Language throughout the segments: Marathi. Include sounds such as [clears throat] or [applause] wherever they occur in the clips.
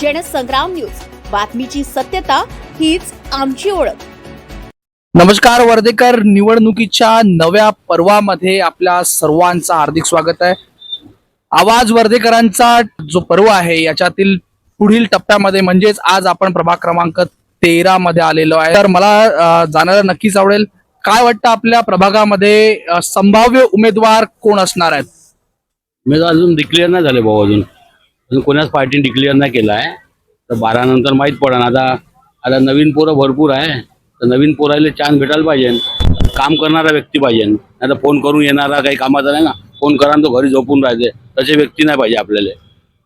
जनसंग्राम न्यूज. बातमीची सत्यता हीच आमची ओळख. नमस्कार वर्धेकर. निवडणुकीच्या नव्या पर्वामध्ये आपल्या सर्वांचं हार्दिक स्वागत आहे. आवाज वर्धेकरांचा जो पर्व आहे याच्यातील पुढील टप्प्यामध्ये म्हणजेच आज आपण प्रभाग क्रमांक तेरा मध्ये आलेलो आहे. तर मला जाणायला नक्कीच आवडेल. काय वाटतं आपल्या प्रभागामध्ये संभाव्य उमेदवार कोण असणार आहेत? अजून डिक्लेअर नाही झाले भाऊ अजून. अजून कोणाच पार्टी डिक्लेअर नाही केला आहे. तर बारा नंतर माहीत पडा आता आता नवीन पोरं भरपूर आहे. तर नवीन पोरायला चान्स भेटायला पाहिजे. काम करणारा व्यक्ती पाहिजे. नाही तर फोन करून येणारा काही कामाचा नाही ना. फोन करा तो घरी झोपून राहायचे तसे व्यक्ती नाही पाहिजे आपल्याला.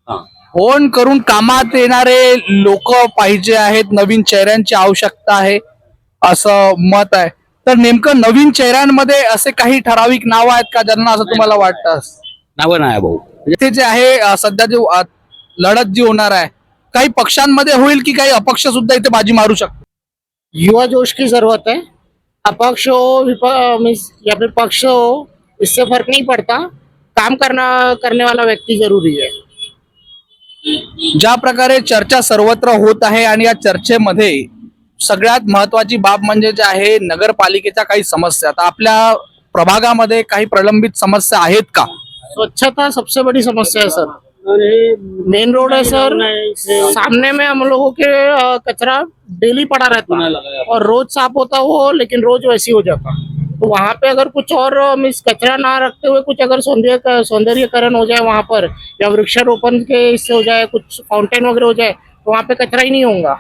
हां. फोन करून कामात येणारे लोक पाहिजे आहेत. नवीन चेहऱ्यांची आवश्यकता आहे. असं मत आहे. तर नेमकं नवीन चेहऱ्यांमध्ये असे काही ठराविक नाव आहेत का? ज्यांना असं तुम्हाला वाटतं? नावं नाही भाऊ. ते जे आहे सध्या जे लढत जी होणार आहे काही पक्षांमध्ये होईल की काही अपक्ष सुद्धा इथे बाजी मारू शकतो युवा जोश की जरूरत है? अपक्ष हो विप- मीन्स या फिर पक्ष हो इससे फर्क नहीं पड़ता। काम करना करने वाला व्यक्ति जरूरी है। ज्या प्रकारे चर्चा सर्वत्र होत आहे आणि या चर्चेमध्ये सगळ्यात महत्वाची बाब म्हणजे जे आहे नगरपालिकेच्या काही समस्या. आता आपल्या प्रभागामध्ये काही प्रलंबित समस्या आहेत का? स्वच्छता सबसे बड़ी समस्या है सर। मेन रोड है सर। सामने में हम लोगों के कचरा डेली पड़ा रहता। है। और रोज साफ़ होता वो लेकिन रोज वैसी हो जाता। तो वहाँ पे अगर कुछ और मीन्स कचरा ना रखते हुए कुछ अगर सौंदर्य सौंदर्यकरण हो जाए वहाँ पर या वृक्षारोपण के इससे हो जाए कुछ फाउंटेन वगैरह हो जाए तो वहाँ पे कचरा ही नहीं होगा।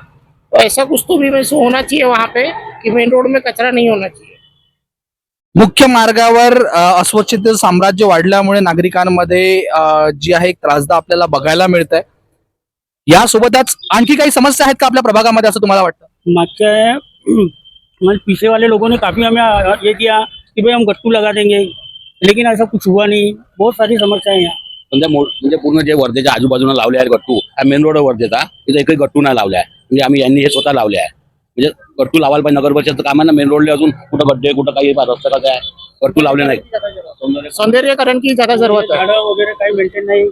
तो ऐसा कुछ तो भी मीन्स होना चाहिए वहाँ पे कि मेन रोड में कचरा नहीं होना चाहिए। मुख्य मार्गावर अस्वच्छतेचं साम्राज्य वाढल्यामुळे नागरिकांमध्ये जी आहे एक त्रासदा आपल्याला बघायला मिळत आहे यासोबतच आणखी काही समस्या आहेत का आपल्या प्रभागामध्ये असं तुम्हाला वाटतं? मागच्या पीछे वाले लोगों ने काफी हमें आ- ये किया कि भाई हम गट्टू लगा देंगे. लेकिन ऐसा कुछ हुआ नहीं. बहुत सारी समस्याएं हैं यहाँ. समजा मो- म्हणजे पूर्ण जे वर्धेच्या आजूबाजूला लावले आहेत गट्टू मेन रोड वर्धेचा. तिथे एकही गट्टू नाही लावले आहे. म्हणजे आम्ही यांनी हे स्वतः लावले आहे. म्हणजे गट्टू लावायला पाहिजे नगर परिषदचं काम आहे ना मेन रोडले अजून कुठं गड्डे कुठं काही रस्ता काय आहे गट्टू लावले नाही सौंदर्यकरण की ज्यादा जरूरत है झाडं वगैरे काही मेंटेन नाही.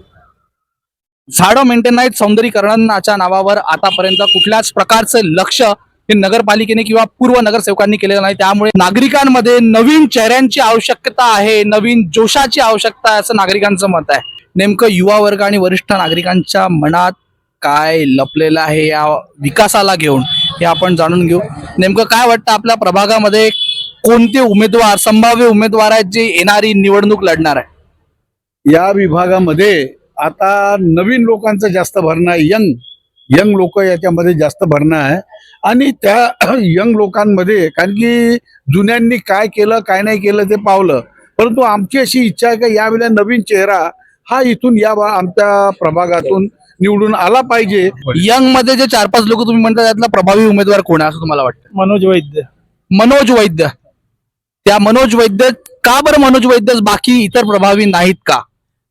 झाडं मेंटेन नाहीत सौंदर्यीकरणाच्या नावावर आतापर्यंत कुठल्याच प्रकारचं लक्ष हे नगरपालिकेने किंवा पूर्व नगरसेवकांनी केलेलं नाही. त्यामुळे नागरिकांमध्ये नवीन चेहऱ्यांची आवश्यकता आहे नवीन जोशाची आवश्यकता आहे असं नागरिकांचं मत आहे. नेमकं युवा वर्ग आणि वरिष्ठ नागरिकांच्या मनात काय लपलेलं आहे या विकासाला घेऊन? हे आपण जाणून घेऊ. नेमकं काय वाटतं आपल्या प्रभागामध्ये कोणते उमेदवार संभाव्य उमेदवार आहेत जे येणारी निवडणूक लढणार आहे? या विभागामध्ये आता नवीन लोकांचं जास्त भरणं आहे. यंग यंग लोक याच्यामध्ये जास्त भरणं आहे. आणि त्या [clears throat] यंग लोकांमध्ये कारण की जुन्यांनी काय केलं काय नाही केलं ते पावलं. परंतु आमची अशी इच्छा आहे का यावेळेला नवीन चेहरा हा इथून या बा- आमच्या प्रभागातून. निवडून आला पाहिजे. यंगमध्ये जे चार पाच लोक तुम्ही म्हणता त्यातला प्रभावी उमेदवार कोण आहे असं तुम्हाला वाटतं? मनोज वैद्य. मनोज वैद्य. त्या मनोज वैद्य का बरं मनोज वैद्य बाकी इतर प्रभावी नाहीत का?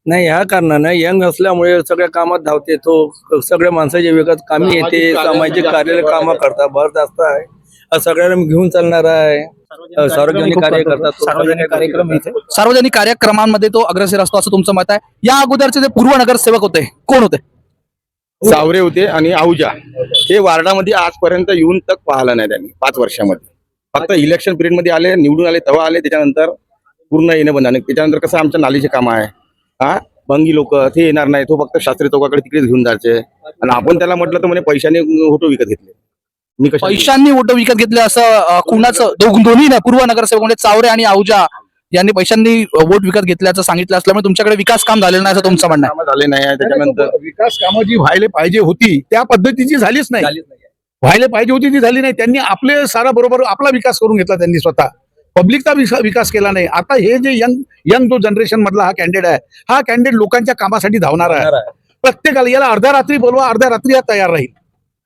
नाही ह्या कारणानं यंग असल्यामुळे सगळ्या कामात धावते तो. सगळ्या माणसाच्या वेगात कामी येते सामाजिक कार्य काम करता भर जास्त आहे. अ, सगळ्यांना घेऊन चालणार आहे. सार्वजनिक कार्य करतात तो. सार्वजनिक कार्यक्रम सार्वजनिक कार्यक्रमांमध्ये तो अग्रेसर असतो असं तुमचं मत आहे. या अगोदरचे जे पूर्व नगरसेवक होते कोण होते? सावरे होते आणि आहुजा. हे वार्डामध्ये आजपर्यंत येऊन तक पाहिला नाही त्यांनी पाच वर्षामध्ये. फक्त इलेक्शन पिरियडमध्ये आले निवडून आले तेव्हा आले त्याच्यानंतर पूर्ण येणं बंद आणि त्याच्यानंतर कसं आमच्या नालीचे काम आहे. हा? बंगी लोक ते येणार नाही तो फक्त शास्त्री चौकाकडे तिकडेच घेऊन जायचे. आणि आपण त्याला म्हटलं तर म्हणे पैशाने फोटो विकत घेतले. मी पैशांनी वोट विकत घेतले असं कुणाचं दोन्ही ना पूर्व नगरसेवक म्हणजे चावरे आणि आहुजा. यांनी पैशांनी वोट विकत घेतल्याचं सांगितलं असल्यामुळे तुमच्याकडे विकास काम झालेलं नाही असं तुमचं म्हणणं कामं झाले नाही आहे त्याच्यानंतर विकास कामं जी व्हायला पाहिजे होती त्या पद्धतीची झालीच नाही. व्हायला पाहिजे होती ती झाली नाही. त्यांनी आपले सारा बरोबर आपला विकास करून घेतला त्यांनी स्वतः. पब्लिकचा विका- विकास केला नाही. आता हे जे यंग यंग जो जनरेशन मधला हा कॅन्डिडेट आहे हा कॅन्डिडेट लोकांच्या कामासाठी धावणार आहे. प्रत्येकाला याला अर्ध्या रात्री बोलवा अर्ध्या रात्री हा तयार राहील.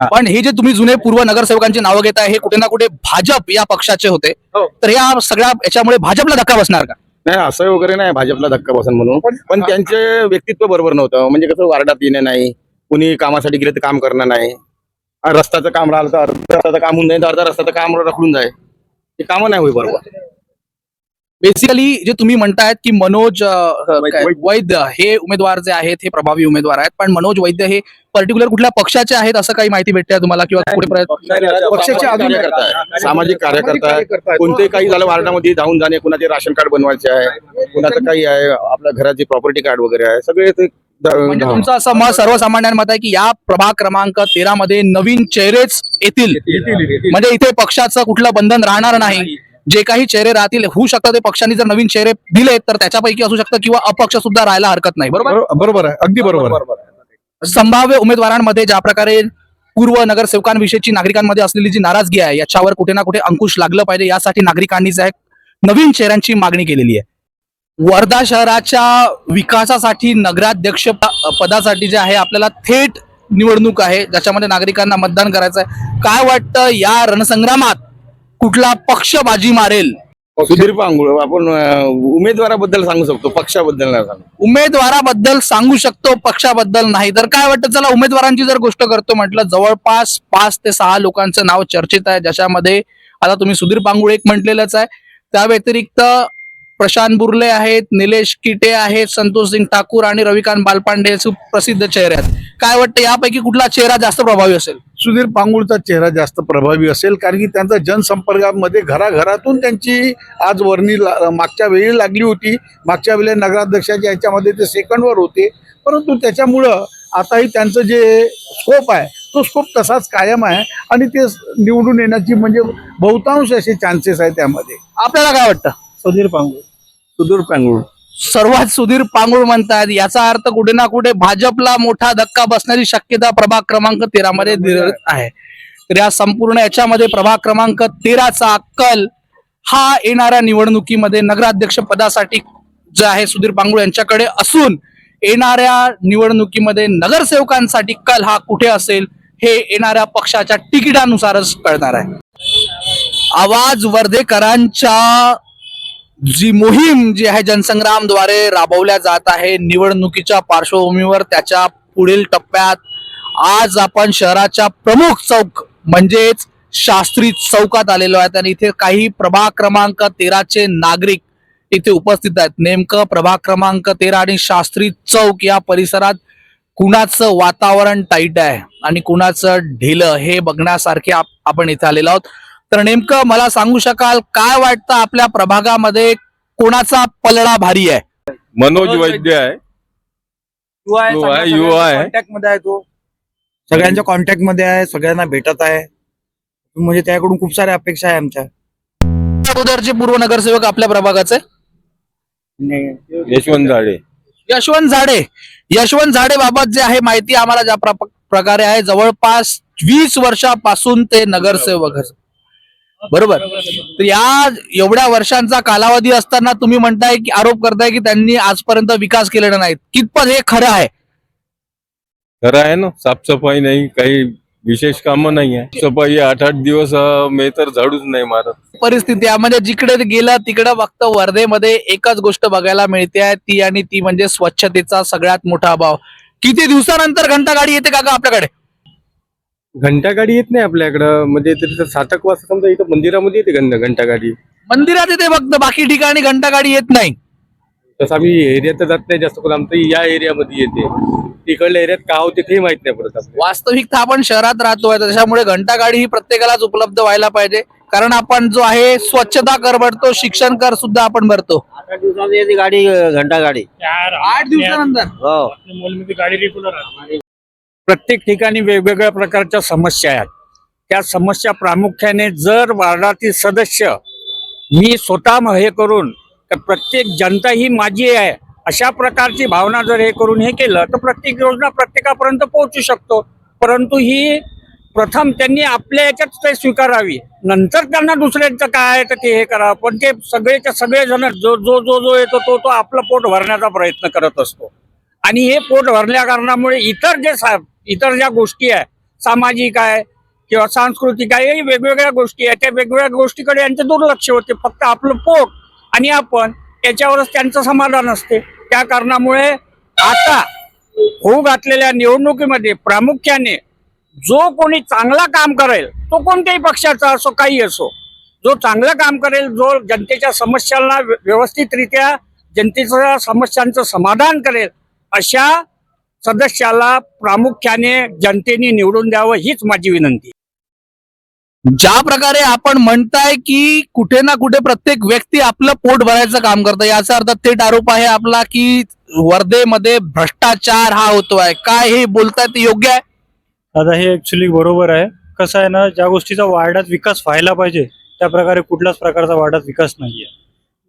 पण हे जे तुम्ही जुने पूर्व नगरसेवकांची नावं घेताय हे कुठे ना कुठे भाजप या पक्षाचे होते. हो. तर या सगळ्या याच्यामुळे भाजपला धक्का बसणार का? नाही असं वगैरे नाही भाजपला धक्का बसन म्हणून. पण त्यांचे व्यक्तित्व बरोबर नव्हतं. म्हणजे कसं वार्डात येणे नाही कुणी कामासाठी गेले तर काम करणं नाही. रस्त्याचं काम राहिलं तर अर्धा रस्त्याचं काम होऊन जाईल तर अर्धा रस्त्याचं काम रखडून जाईल. ते कामं नाही होई बरोबर. बेसिकली जे तुम्ही म्हणतायत की मनोज वैद्य हे उमेदवार जे आहेत हे प्रभावी उमेदवार आहेत पण मनोज वैद्य हे पर्टिक्युलर कुठल्या पक्षाचे आहेत असं काही माहिती भेटते तुम्हाला किंवा प्रयत्न पक्षाचे अजून सामाजिक कार्यकर्ता आहे कोणते काही झालं वार्डामध्ये जाऊन जाणे कुणाचे राशन कार्ड बनवायचे आहे कुणाचं काही आहे आपल्या घराचे प्रॉपर्टी कार्ड वगैरे आहे सगळे ते म्हणजे तुमचं असं मत सर्वसामान्य मत आहे की या प्रभाग क्रमांक तेरा मध्ये नवीन चेहरेच येतील. म्हणजे इथे पक्षाचं कुठलं बंधन राहणार नाही. जे काही चेहरे राहतील होऊ शकतं ते पक्षांनी जर नवीन चेहरे दिले तर त्याच्यापैकी असू शकतं किंवा अपक्ष सुद्धा राहायला हरकत नाही. बरोबर? बरोबर आहे. अगदी बरोबर. संभाव्य उमेदवारांमध्ये ज्या प्रकारे पूर्व नगरसेवकांविषयीची नागरिकांमध्ये असलेली जी नाराजगी आहे याच्यावर कुठे ना कुठे अंकुश लागलं पाहिजे. यासाठी नागरिकांनी जे आहे, नवीन चेहऱ्यांची मागणी केलेली आहे. वर्धा शहराच्या विकासासाठी नगराध्यक्ष प- पदासाठी जे आहे आपल्याला थेट निवडणूक आहे. ज्याच्यामध्ये नागरिकांना मतदान करायचं आहे काय वाटतं या रणसंग्रामात कुठला पक्ष बाजी मारेल? सुधीर पांगुळ आपण उमेदवाराबद्दल सांगू शकतो पक्षाबद्दल नाही सांगू उमेदवाराबद्दल सांगू शकतो पक्षाबद्दल नाही. तर काय वाटतं चला उमेदवारांची जर गोष्ट करतो म्हटलं जवळपास पाच ते सहा लोकांचं नाव चर्चेत आहे ज्याच्यामध्ये आता तुम्ही सुधीर पांगुळे एक म्हटलेलंच आहे. त्या व्यतिरिक्त प्रशांत बुर्ले आहेत निलेश किटे आहेत संतोष सिंग ठाकूर आणि रविकांत बालपांडे हे सुप्रसिद्ध चेहरे आहेत. काय वाटतं यापैकी कुठला चेहरा जास्त प्रभावी असेल? सुधीर पांगुळचा चेहरा जास्त प्रभावी असेल कारण की त्यांचा जनसंपर्कामध्ये घराघरातून त्यांची आज वर्णी मागच्या वेळी लागली होती. मागच्या वेळी नगराध्यक्षाच्या याच्यामध्ये ते सेकंडवर होते. परंतु त्याच्यामुळं आताही त्यांचं जे स्कोप आहे तो स्कोप तसाच कायम आहे आणि ते निवडून येण्याची म्हणजे बहुतांश असे चान्सेस आहे त्यामध्ये. आपल्याला काय वाटतं? सुधीर पांगुळ. सुदूर पांगुळ. सर्वात सुधीर पांगुळ म्हणतात. याचा अर्थ कुठे ना कुठे भाजपला मोठा धक्का बसण्याची शक्यता प्रभाग क्रमांक तेरा मध्ये आहे. तर या संपूर्ण याच्यामध्ये प्रभाग क्रमांक तेराचा कल हा येणाऱ्या निवडणुकीमध्ये नगराध्यक्ष पदासाठी जे आहे सुधीर पांगुळ यांच्याकडे असून येणाऱ्या निवडणुकीमध्ये नगरसेवकांसाठी कल हा कुठे असेल हे येणाऱ्या पक्षाच्या तिकिटानुसारच कळणार आहे. आवाज वर्धेकरांच्या जी मोहीम जी आहे जनसंग्रामद्वारे राबवल्या जात आहे निवडणुकीच्या पार्श्वभूमीवर त्याच्या पुढील टप्प्यात आज आपण शहराच्या प्रमुख चौक म्हणजेच शास्त्री चौकात आलेलो आहेत आणि इथे काही प्रभाग क्रमांक तेराचे नागरिक इथे उपस्थित आहेत. नेमकं प्रभाग क्रमांक तेरा आणि शास्त्री चौक या परिसरात कुणाचं वातावरण टाईट आहे आणि कुणाचं ढिलं हे बघण्यासारखे आप- आपण इथे आलेलो आहोत. तर नेमकं मला सांगू शकाल काय वाटतं आपल्या प्रभागामध्ये कोणाचा पलडा भारी आहे? मनोज वैद्य आहे. युवा आहे, युवा सगळ्या- आहे, युवा सगळ्यांच्या आहे. contact मध्ये आहे तो. सगळ्यांच्या कॉन्टॅक्टमध्ये आहे सगळ्यांना भेटत आहे. म्हणजे त्याकडून खूप साऱ्या अपेक्षा आहे आमच्या. अगोदरचे पूर्व नगरसेवक आपल्या प्रभागाचे? यशवंत झाडे. यशवंत झाडे. यशवंत झाडे बाबत जे आहे माहिती आम्हाला ज्या प्र- प्रकारे आहे जवळपास वीस वर्षापासून ते नगरसेवक आहेत. बरोबर. तर या एवढ्या वर्षांचा कालावधी असताना तुम्ही म्हणताय की आरोप करताय की त्यांनी आजपर्यंत विकास केलेला नाही. कितपत हे खरं आहे? खरं आहे ना. साफसफाई नाही काही विशेष कामं नाही आहे. सफाई आठ आठ दिवस मी तर झाडूच नाही मारत. परिस्थिती आहे म्हणजे जिकडे गेलं तिकडे फक्त वर्धेमध्ये एकच गोष्ट बघायला मिळते आहे ती आणि ती म्हणजे स्वच्छतेचा सगळ्यात मोठा अभाव. किती दिवसानंतर घंटा गाडी येते का ग आपल्याकडे? घंटा गाडी येत नाही आपल्याकडं. म्हणजे तिथं सातक वाजता समजा इथं मंदिरामध्ये येते घंटा घंटा गाडी. मंदिरात येते फक्त बाकी ठिकाणी घंटा गाडी येत नाही. तसं आम्ही एरियात जात नाही जास्त पण आमचं या एरियामध्ये येते. तिकडल्या एरियात का होते ते माहीत नाही पडत आपल्याला. वास्तविकता आपण शहरात राहतोय त्याच्यामुळे घंटा गाडी ही प्रत्येकालाच उपलब्ध व्हायला पाहिजे. कारण आपण जो आहे स्वच्छता कर भरतो शिक्षण कर सुद्धा आपण भरतो. आठ दिवसात येते गाडी घंटा गाडी. आठ दिवसानंतर. हो. गाडी रेग्युलर प्रत्येक ठिकाणी वेगवेगळ्या प्रकारच्या समस्या आहेत. त्या समस्या प्रामुख्याने जर वार्डातील सदस्य मी स्वतः हे करून तर प्रत्येक जनता ही माझी आहे अशा प्रकारची भावना जर हे करून हे केलं तर प्रत्येक योजना प्रत्येकापर्यंत पोहोचू शकतो. परंतु ही प्रथम त्यांनी आपल्या याच्यात ते स्वीकारावी. नंतर त्यांना दुसऱ्यांचं काय आहे तर ते हे करावं पण ते सगळेच्या सगळेजण जो जो जो जो येतो तो तो आपलं पोट भरण्याचा प्रयत्न करत असतो. आणि हे पोट भरल्या कारणामुळे इतर जे सा इतर ज्या गोष्टी आहे सामाजिक आहे किंवा सांस्कृतिक आहे हे वेगवेगळ्या गोष्टी आहे. त्या वेगवेगळ्या गोष्टीकडे यांचे दुर्लक्ष होते. फक्त आपलं पोट आणि आपण याच्यावरच त्यांचं समाधान असते. त्या कारणामुळे आता होऊ घातलेल्या निवडणुकीमध्ये प्रामुख्याने जो कोणी चांगला काम करेल तो कोणत्याही पक्षाचा असो काही असो जो चांगलं काम करेल जो जनतेच्या समस्यांना व्य- व्यवस्थितरित्या जनतेच्या समस्यांचं समाधान करेल अशा सदस्याला प्रामुख्याने जनतेने निवडून द्यावं हीच माझी विनंती. ज्या प्रकारे आपण म्हणताय की कुठे ना कुठे प्रत्येक व्यक्ती आपलं पोट भरायचं काम करतं याचा अर्थ थेट आरोप आहे आपला की वर्धेमध्ये भ्रष्टाचार हा होतोय. काय हे बोलताय ते योग्य आहे? आता हे ऍक्च्युली बरोबर आहे. कसं आहे ना ज्या गोष्टीचा वार्डात विकास व्हायला पाहिजे त्या प्रकारे कुठल्याच प्रकारचा वार्डात विकास नाहीये.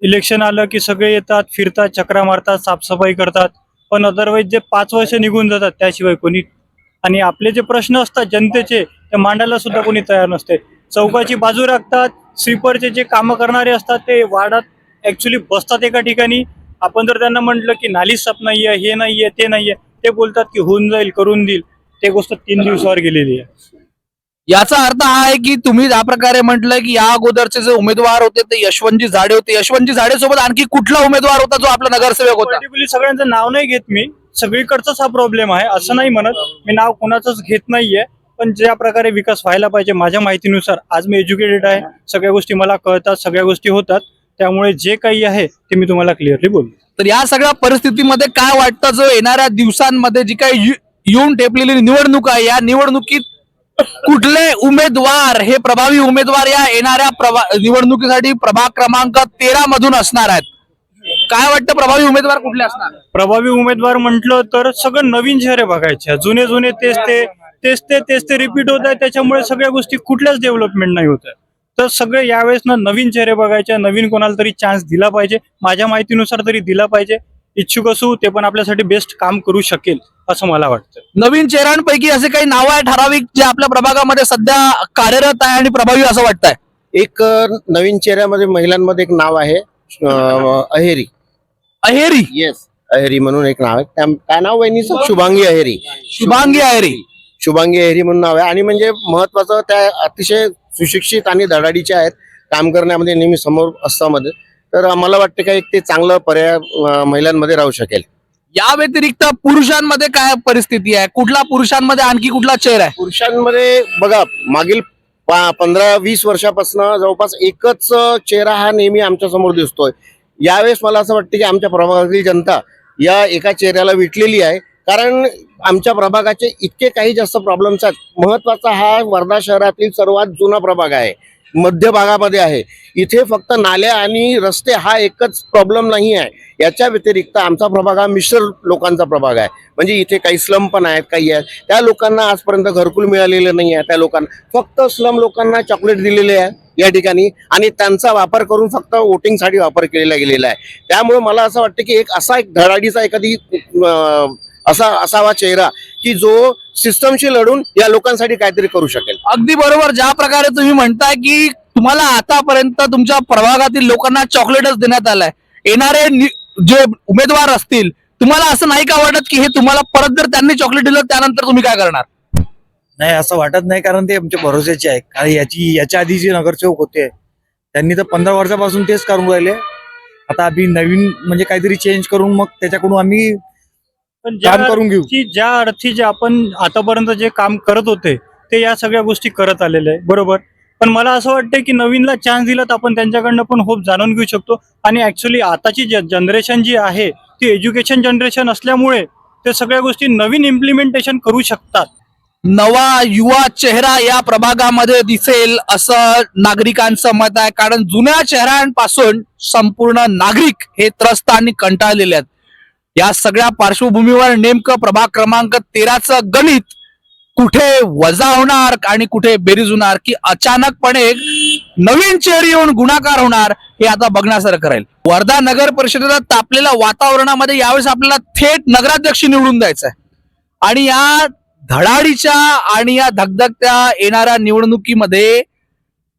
इलेक्शन आलं की सगळे येतात फिरतात चक्रा मारतात साफसफाई करतात. पण अदरवाईज जे पाच वर्ष निघून जातात त्याशिवाय कोणी आणि आपले जे प्रश्न असतात जनतेचे ते मांडायला सुद्धा कोणी तयार नसते. चौकाची बाजू राखतात स्वीपरचे जे कामं करणारे असतात ते वार्डात ऍक्च्युली बसतात एका ठिकाणी. आपण जर त्यांना म्हटलं की नाली साफ नाहीये हे नाहीये ते नाहीये ते बोलतात की होऊन जाईल करून देईल. ते गोष्ट तीन दिवसावर गेलेली आहे. याचा अर्थ हा आहे की तुम्ही ज्या प्रकारे म्हटलं की या अगोदरचे जे उमेदवार होते ते यशवंतजी झाडे होते. यशवंतजी झाडे सोबत आणखी कुठला उमेदवार होता जो आपला नगरसेवक होता? सगळ्यांचं नाव नाही घेत मी. सगळीकडचाच हा प्रॉब्लेम आहे असं नाही म्हणत. मी नाव कोणाचंच घेत नाहीये. पण ज्या प्रकारे विकास व्हायला पाहिजे माझ्या माहितीनुसार आज मी एज्युकेटेड आहे. सगळ्या गोष्टी मला कळतात सगळ्या गोष्टी होतात. त्यामुळे जे काही आहे ते मी तुम्हाला क्लिअरली बोलतो. तर या सगळ्या परिस्थितीमध्ये काय वाटतं जो येणाऱ्या दिवसांमध्ये जी काही येऊन ठेपलेली निवडणूक आहे या निवडणुकीत कुठले उमेदवार हे प्रभावी उमेदवार या येणाऱ्या प्रभा निवडणुकीसाठी प्रभाग क्रमांक तेरा मधून असणार आहेत. काय वाटतं प्रभावी उमेदवार कुठले असणार? प्रभावी उमेदवार म्हटलं तर सगळं नवीन चेहरे बघायचे जुने जुने तेच ते तेच ते तेच ते रिपीट होत आहे त्याच्यामुळे सगळ्या गोष्टी कुठल्याच डेव्हलपमेंट नाही होत तर सगळे यावेळेस ना नवीन चेहरे बघायचे नवीन कोणाला तरी चान्स दिला पाहिजे. माझ्या माहितीनुसार तरी दिला पाहिजे. इच्छुक असू ते पण आपल्यासाठी बेस्ट काम करू शकेल असं मला वाटतं. नवीन चेहऱ्यांपैकी असे काही नाव आहे ठराविक जे आपल्या प्रभागामध्ये सध्या कार्यरत आहे आणि प्रभावी असं वाटतंय? एक अ, नवीन चेहऱ्यामध्ये महिलांमध्ये एक नाव आहे अ, अहेरी. अहेरी? येस अहेरी म्हणून एक नाव आहे. त्या- काय नाव वहिनीचं शुभांगी अहेरी. शुभांगी अहेरी. शुभांगी अहेरी म्हणून नाव आहे. आणि म्हणजे महत्वाचं त्या अतिशय सुशिक्षित आणि धडाडीच्या आहेत. काम करण्यामध्ये नेहमी समोर असतामध्ये तर मला वाटतं का एक ते चांगलं पर्याय महिलांमध्ये राहू शकेल. या व्यतिरिक्त पुरुषांमध्ये काय परिस्थिती आहे? कुठला पुरुषांमध्ये आणखी कुठला चेहरा आहे? पुरुषांमध्ये बघा मागील पंधरा वीस वर्षापासून जवळपास एकच चेहरा हा नेहमी आमच्यासमोर दिसतोय. यावेळेस मला असं वाटतं की आमच्या प्रभागातील जनता या एका चेहऱ्याला विटलेली आहे. कारण आमच्या प्रभागाचे इतके काही जास्त प्रॉब्लेम्स आहेत. महत्त्वाचा हा वर्धा शहरातील सर्वात जुना प्रभाग आहे. मध्य भागामध्ये आहे. इथे फक्त नाल्या आणि रस्ते हा एकच प्रॉब्लेम नाही आहे. याच्या व्यतिरिक्त आमचा प्रभाग हा मिश्र लोकांचा प्रभाग आहे. म्हणजे इथे काही स्लम पण आहेत काही आहेत. त्या लोकांना आजपर्यंत घरकुल मिळालेलं नाही आहे. त्या लोकांना फक्त स्लम लोकांना चॉकलेट दिलेले आहे या ठिकाणी आणि त्यांचा वापर करून फक्त वोटिंगसाठी वापर केलेला गेलेला आहे. त्यामुळे मला असं वाटतं की एक असा एक धडाडीचा एखादी असा असावा चेहरा की जो सिस्टमशी लढून या लोकांसाठी काहीतरी करू शकेल. अगदी बरोबर. ज्या प्रकारे तुम्ही म्हणताय की तुम्हाला आतापर्यंत तुमच्या प्रभागातील लोकांना चॉकलेटच देण्यात आलंय. येणारे जे उमेदवार असतील तुम्हाला असं नाही का वाटत की हे तुम्हाला परत जर त्यांनी चॉकलेट दिलं त्यानंतर तुम्ही काय करणार? नाही असं वाटत नाही कारण ते आमच्या भरोश्याचे आहे कारण याची याच्या आधी जे नगरसेवक होते त्यांनी तर पंधरा वर्षापासून तेच करून राहिले. आता आम्ही नवीन म्हणजे काहीतरी चेंज करून मग त्याच्याकडून आम्ही पण ज्या काम करून घेऊ. की ज्या अर्थी जे आपण आतापर्यंत जे काम करत होते ते या सगळ्या गोष्टी करत आलेले आहे बरोबर? पण मला असं वाटतं की नवीनला चान्स दिला तर आपण त्यांच्याकडनं पण होप जाणून घेऊ शकतो. आणि ऍक्च्युली आताची जनरेशन जी आहे ती एज्युकेशन जनरेशन असल्यामुळे ते सगळ्या गोष्टी नवीन इम्प्लिमेंटेशन करू शकतात. नवा युवा चेहरा या प्रभागामध्ये दिसेल असं नागरिकांचं मत आहे. कारण जुन्या चेहऱ्यांपासून संपूर्ण नागरिक हे त्रस्त आणि कंटाळलेले आहेत. या सगळ्या पार्श्वभूमीवर नेमकं प्रभाग क्रमांक तेराचं गणित कुठे वजा होणार आणि कुठे बेरीज होणार की अचानकपणे नवीन चेहरी येऊन गुणाकार होणार हे आता बघण्यासारखं राहील. वर्धा नगर परिषदेला तापलेल्या वातावरणामध्ये यावेळेस आपल्याला थेट नगराध्यक्ष निवडून द्यायचं आहे. आणि या धडाडीच्या आणि या धगधगत्या येणाऱ्या निवडणुकीमध्ये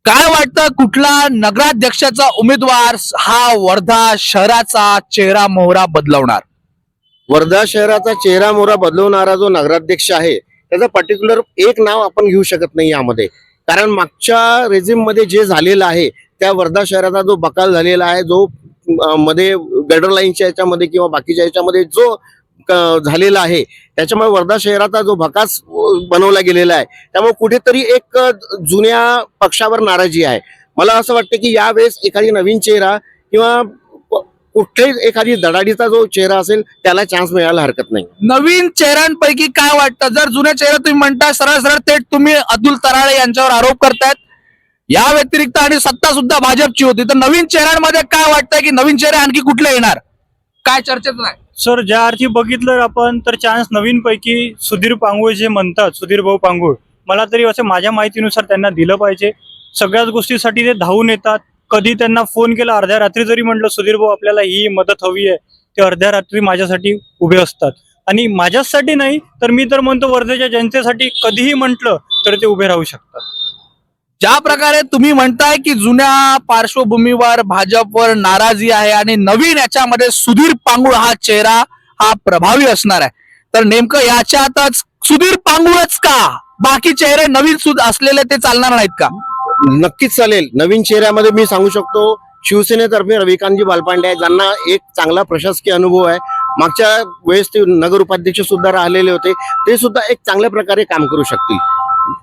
काय वाटतं? कुठला नगराध्यक्षाचा उमेदवार हा वर्धा शहराचा चेहरा मोहरा बदलवणार? वर्धा शहराचा चेहरा मोहरा बदलवणारा जो नगराध्यक्ष आहे त्याचं पर्टिक्युलर एक नाव आपण घेऊ शकत नाही यामध्ये. कारण मागच्या रेझिममध्ये जे झालेलं आहे त्या वर्धा शहराचा जो बकाल झालेला आहे जो मध्ये गडर लाईनच्या याच्यामध्ये किंवा बाकीच्या याच्यामध्ये जो क- झालेला आहे त्याच्यामुळे वर्धा शहराचा जो भकास बनवला गेलेला आहे त्यामुळे कुठेतरी एक जुन्या पक्षावर नाराजी आहे. मला असं वाटतं की यावेळेस एखादी नवीन चेहरा किंवा कुठल्याही एखादी धडाडीचा जो चेहरा असेल त्याला चान्स मिळायला हरकत नाही. नवीन चेहऱ्यांपैकी काय वाटतं? जर जुन्या चेहरा तुम्ही म्हणता सरळ सरळ थेट तुम्ही अतुल तराळे यांच्यावर आरोप करतायत. या व्यतिरिक्त आणि सत्ता सुद्धा भाजपची होती. तर नवीन चेहऱ्यांमध्ये काय वाटतंय की नवीन चेहरे आणखी कुठले येणार? काय चर्चेत नाही. सर ज्या अर्थी बघितलं आपण तर चान्स नवीन पैकी सुधीर पांगुळ जे म्हणतात सुधीर भाऊ पांगुळ मला तरी असं माझ्या माहितीनुसार त्यांना दिलं पाहिजे. सगळ्याच गोष्टीसाठी ते धावून येतात. कधी त्यांना फोन केला अर्ध्या रात्री जरी म्हटलं सुधीर भाऊ आपल्याला ही मदत हवी आहे. ते अर्ध्या रात्री माझ्यासाठी उभे असतात. आणि माझ्यासाठी नाही तर मी तर म्हणतो वर्धेच्या जनतेसाठी कधीही म्हटलं तर ते उभे राहू शकतात. ज्या प्रकारे तुम्ही म्हणताय की जुन्या पार्श्वभूमीवर भाजपवर नाराजी आहे आणि नवीन याच्यामध्ये सुधीर पांगुळ हा चेहरा हा प्रभावी असणार आहे. तर नेमकं याच्यातच सुधीर पांगुळच का? बाकी चेहरे नवीन सुद असलेले ते चालणार नाहीत का? नक्कीच चालेल. नवीन चेहऱ्यामध्ये मी सांगू शकतो शिवसेनेतर्फे रविकांतजी बालपांडे आहे ज्यांना एक चांगला प्रशासकीय अनुभव आहे. मागच्या वेळेस ते नगर उपाध्यक्ष सुद्धा राहिलेले होते. ते सुद्धा एक चांगल्या प्रकारे काम करू शकतील.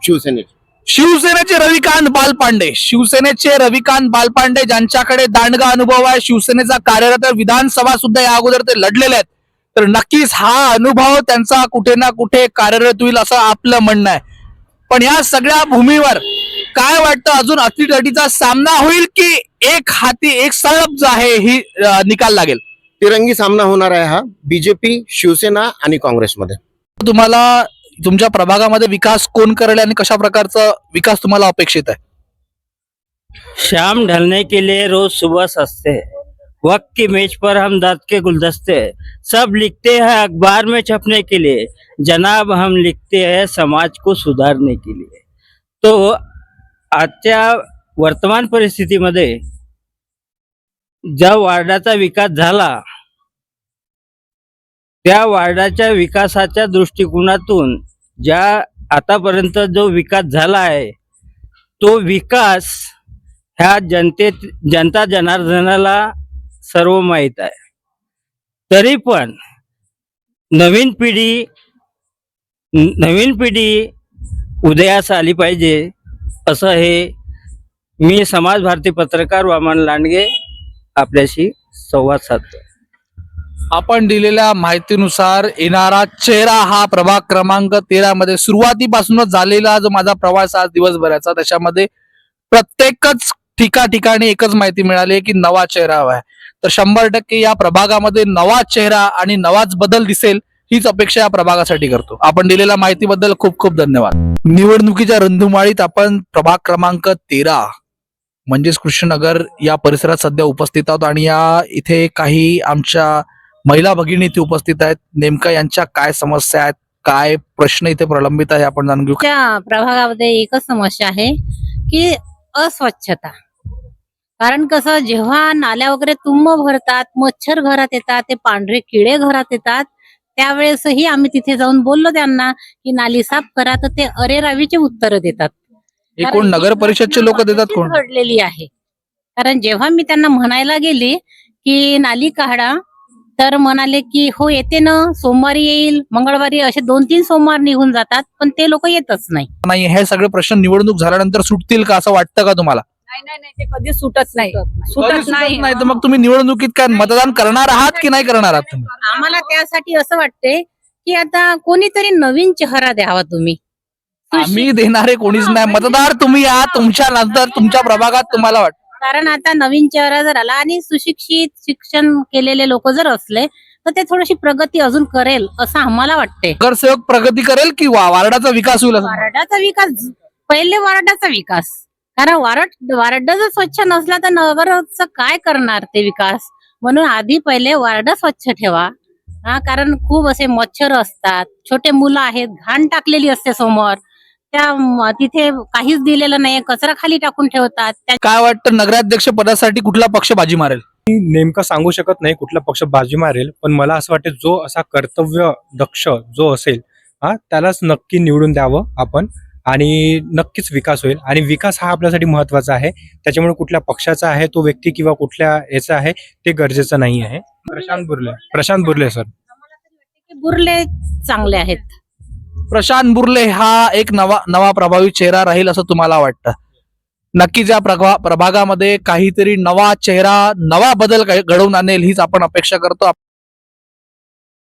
शिवसेनेचे. शिवसेनेचे रविकांत बालपांडे. शिवसेनेचे रविकांत बालपांडे ज्यांच्याकडे दांडगा अनुभव आहे शिवसेनेचा कार्यरत विधानसभा सुद्धा या अगोदर ते लढलेले आहेत. तर नक्कीच हा अनुभव त्यांचा कुठे ना कुठे कार्यरत होईल असं आपलं म्हणणं आहे. पण या सगळ्या भूमीवर काय वाटतं अजून अटीतटीचा सामना होईल की एक हाती एक सळप जो आहे ही अं, निकाल लागेल? तिरंगी सामना होणार आहे हा बीजेपी शिवसेना आणि काँग्रेसमध्ये. तुम्हाला तुमच्या प्रभागामध्ये विकास कोण करेल आणि कशा प्रकारचा विकास तुम्हाला अपेक्षित आहे? शाम ढलने के लिए रोज सुबह सस्ते वक्त की मेज पर हम दर्द के गुलदस्ते सब लिखते हैं अखबार में छपने के लिए। जनाब हम लिखते हैं समाज को सुधारने के लिए। तो आजच्या वर्तमान परिस्थितीमध्ये ज्या वार्डाचा विकास झाला त्या वार्डाच्या विकासाच्या दृष्टिकोनातून ज्या आतापर्यंत जो विकास झाला आहे तो विकास ह्या जनते जनता जनार्दनाला सर्व माहीत आहे. तरी पण नवीन पिढी नवीन पिढी उदयास आली पाहिजे. असं हे मी समाज भारती पत्रकार वामन लांडगे आपल्याशी संवाद साधतो आपण दिलेल्या माहितीनुसार येणारा चेहरा हा प्रभाग क्रमांक तेरा मध्ये सुरुवातीपासूनच झालेला जो माझा प्रवास आज दिवसभराचा त्याच्यामध्ये प्रत्येकच ठिका ठिकाणी एकच माहिती मिळाली की नवा चेहरा हवा आहे. तर शंभर टक्के या प्रभागामध्ये नवा चेहरा आणि नवाच बदल दिसेल हीच अपेक्षा या प्रभागासाठी करतो. आपण दिलेल्या माहितीबद्दल खूप खूप धन्यवाद. निवडणुकीच्या रंधुमाळीत आपण प्रभाग क्रमांक तेरा म्हणजेच कृष्णनगर या परिसरात सध्या उपस्थित आहोत आणि या इथे काही आमच्या महिला भगिनी इथे उपस्थित आहेत. नेमका यांच्या काय समस्या आहेत? काय प्रश्न इथे प्रलंबित आहे आपण जाणून घेऊ. आमच्या प्रभागामध्ये एकच समस्या आहे की अस्वच्छता. कारण कसं जेव्हा नाल्या वगैरे तुंब भरतात मच्छर घरात येतात ते पांढरे किडे घरात येतात त्यावेळेसही आम्ही तिथे जाऊन बोललो त्यांना की नाली साफ करा तर ते अरे रावीचे उत्तर देतात. हे कोण? नगर परिषदचे लोक देतात कोण? घडलेली आहे. कारण जेव्हा मी त्यांना म्हणायला गेली की नाली काढा तर म्हणाले की हो येते ना सोमवारी येईल मंगळवारी असे दोन तीन सोमवार निघून जातात पण ते लोक येतच नाही. नाही हे सगळे प्रश्न निवडणूक झाल्यानंतर सुटतील का असं वाटतं का तुम्हाला? नाही नाही नाही ते कधी सुटत नाही. सुटत नाही. नाही. तर मग तुम्ही निवडणुकीत काय मतदान करणार आहात की नाही करणार आहात तुम्ही? आम्हाला त्यासाठी असं वाटते की आता कोणीतरी नवीन चेहरा द्यावा तुम्ही. आम्ही देणारे कोणीच नाही. मतदार तुम्ही आहात तुमच्या नंतर तुमच्या प्रभागात तुम्हाला वाटतं कारण आता नवीन चेहरा जर आला आणि सुशिक्षित शिक्षण केलेले लोक जर असले तर ते थोडीशी प्रगती अजून करेल असं आम्हाला वाटते नगरसेवक प्रगती करेल की वा- वार्डाचा विकास होईल असं? वारडाचा विकास पहिले वारडाचा विकास. कारण वारड वारड जर स्वच्छ नसला तर नगरचं काय करणार ते विकास? म्हणून आधी पहिले वारड स्वच्छ ठेवा. हा कारण खूप असे मच्छर असतात. छोटे मुलं आहेत घाण टाकलेली असते समोर. त्या तिथे काहीच दिलेलं नाही कचरा खाली टाकून ठेवतात. त्या काय वाटतं नगराध्यक्ष पदासाठी कुठला पक्ष बाजी मारेल? मी नेमकं सांगू शकत नाही कुठला पक्ष बाजी मारेल पण मला असं वाटतं जो असा कर्तव्य दक्ष जो असेल हा त्यालाच नक्की निवडून द्यावं आपण. आणि नक्कीच विकास होईल. आणि विकास हा आपल्यासाठी महत्त्वाचा आहे. त्याच्यामुळे कुठल्या पक्षाचा आहे तो व्यक्ती किंवा कुठल्या याचा आहे ते गरजेचं नाही आहे. प्रशांत बुर्ले. प्रशांत बुर्ले सर. बुरले चांगले आहेत. प्रशांत बुर्ले हा एक नवा नवा प्रभावी चेहरा राहील असं तुम्हाला वाटतं? नक्कीच या प्रभा प्रभागामध्ये काहीतरी नवा चेहरा नवा बदल घडवून आणेल हीच आपण अपेक्षा करतो.